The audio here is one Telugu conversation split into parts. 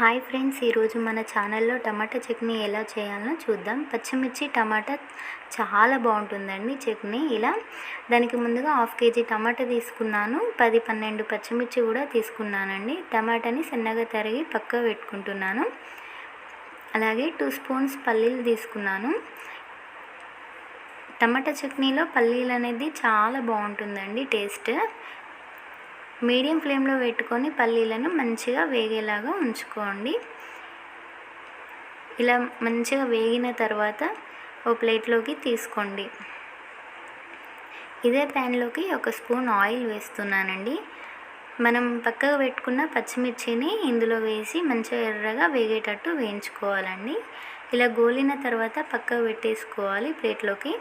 హాయ్ ఫ్రెండ్స్ ఈరోజు మన ఛానల్లో టమాటా చట్నీ ఎలా చేయాలో చూద్దాం. పచ్చిమిర్చి టమాటా చాలా బాగుంటుందండి చట్నీ. ఇలా దానికి ముందుగా హాఫ్ కేజీ టమాటా తీసుకున్నాను. పది పన్నెండు పచ్చిమిర్చి కూడా తీసుకున్నానండి. టమాటాని సన్నగా తరిగి పక్క పెట్టుకుంటున్నాను. అలాగే టూ స్పూన్స్ పల్లీలు తీసుకున్నాను. టమాటా చట్నీలో పల్లీలు అనేది చాలా బాగుంటుందండి టేస్ట్. మీడియం ఫ్లేమ్లో పెట్టుకొని పల్లీలను మంచిగా వేగేలాగా ఉంచుకోండి. ఇలా మంచిగా వేగిన తర్వాత ఓ ప్లేట్లోకి తీసుకోండి. ఇదే ప్యాన్లోకి ఒక స్పూన్ ఆయిల్ వేస్తున్నానండి. మనం పక్కకు పెట్టుకున్న పచ్చిమిర్చిని ఇందులో వేసి మంచిగా ఎర్రగా వేగేటట్టు వేయించుకోవాలండి. ఇలా గోలిన తర్వాత పక్కకు పెట్టేసుకోవాలి ప్లేట్లోకి.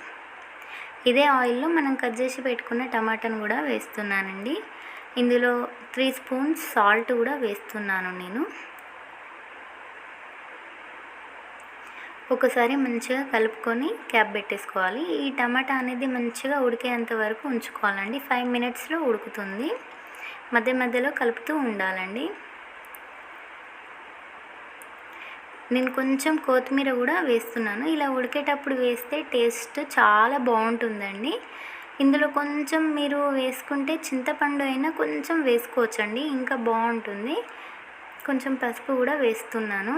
ఇదే ఆయిల్లో మనం కట్ చేసి పెట్టుకున్న టమాటాను కూడా వేస్తున్నానండి. ఇందులో త్రీ స్పూన్స్ సాల్ట్ కూడా వేస్తున్నాను నేను. ఒకసారి మంచిగా కలుపుకొని క్యాప్ పెట్టేసుకోవాలి. ఈ టమాటా అనేది మంచిగా ఉడికేంత వరకు ఉంచుకోవాలండి. ఫైవ్ మినిట్స్లో ఉడుకుతుంది. మధ్య మధ్యలో కలుపుతూ ఉండాలండి. నేను కొంచెం కొత్తిమీర కూడా వేస్తున్నాను. ఇలా ఉడికేటప్పుడు వేస్తే టేస్ట్ చాలా బాగుంటుందండి. ఇందులో కొంచెం మీరు వేసుకుంటే చింతపండు అయినా కొంచెం వేసుకోవచ్చండి ఇంకా బాగుంటుంది. కొంచెం పసుపు కూడా వేస్తున్నాను.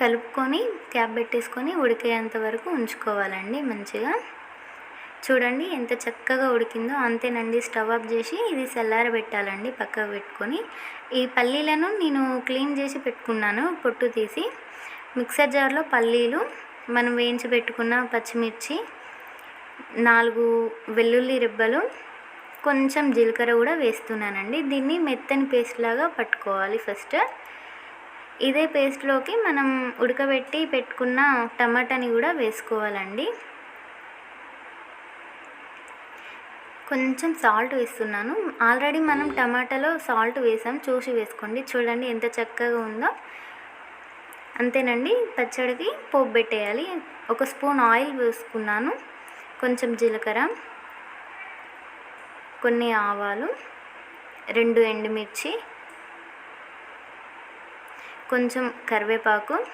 కలుపుకొని క్యాప్ పెట్టేసుకొని ఉడికేంత వరకు ఉంచుకోవాలండి మంచిగా. చూడండి ఎంత చక్కగా ఉడికిందో అంతేనండి స్టవ్ ఆఫ్ చేసి ఇది చల్లారబెట్టాలండి పక్కకు పెట్టుకొని. ఈ పల్లీలను నేను క్లీన్ చేసి పెట్టుకున్నాను పొట్టు తీసి. మిక్సర్ జార్లో పల్లీలు మనం వేయించి పెట్టుకున్న పచ్చిమిర్చి నాలుగు వెల్లుల్లి రెబ్బలు కొంచెం జీలకర్ర కూడా వేస్తున్నానండి. దీన్ని మెత్తని పేస్ట్ లాగా పట్టుకోవాలి ఫస్ట్. ఇదే పేస్ట్లోకి మనం ఉడకబెట్టి పెట్టుకున్న టమాటాని కూడా వేసుకోవాలండి. కొంచెం సాల్ట్ వేస్తున్నాను. ఆల్రెడీ మనం టమాటాలో సాల్ట్ వేసాం చూసి వేసుకోండి. చూడండి ఎంత చక్కగా ఉందో. అంతేనండి. పచ్చడికి పోపు పెట్టేయాలి. ఒక స్పూన్ ఆయిల్ వేసుకున్నాను. కొంచెం జీలకర్ర కొన్ని ఆవాలు రెండు ఎండుమిర్చి కొంచెం కరివేపాకు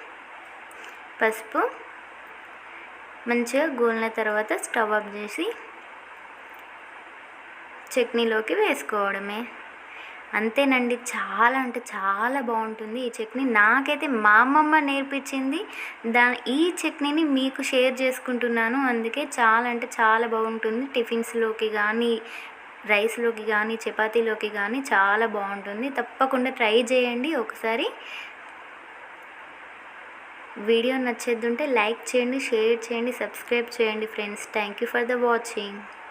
పసుపు మంచిగా గోలిన తర్వాత స్టవ్ ఆఫ్ చేసి చట్నీలోకి వేసుకోవడమే. అంతేనండి. చాలా అంటే చాలా బాగుంటుంది. ఈ చట్నీ నాకైతే మా అమ్మమ్మ నేర్పించింది. దా ఈ చట్నీని మీకు షేర్ చేసుకుంటున్నాను. అందుకే చాలా అంటే చాలా బాగుంటుంది. టిఫిన్స్లోకి కానీ రైస్లోకి కానీ చపాతీలోకి కానీ చాలా బాగుంటుంది. తప్పకుండా ట్రై చేయండి. ఒకసారి వీడియో నచ్చేద్దుంటే లైక్ చేయండి షేర్ చేయండి సబ్స్క్రైబ్ చేయండి friends. Thank you for the watching.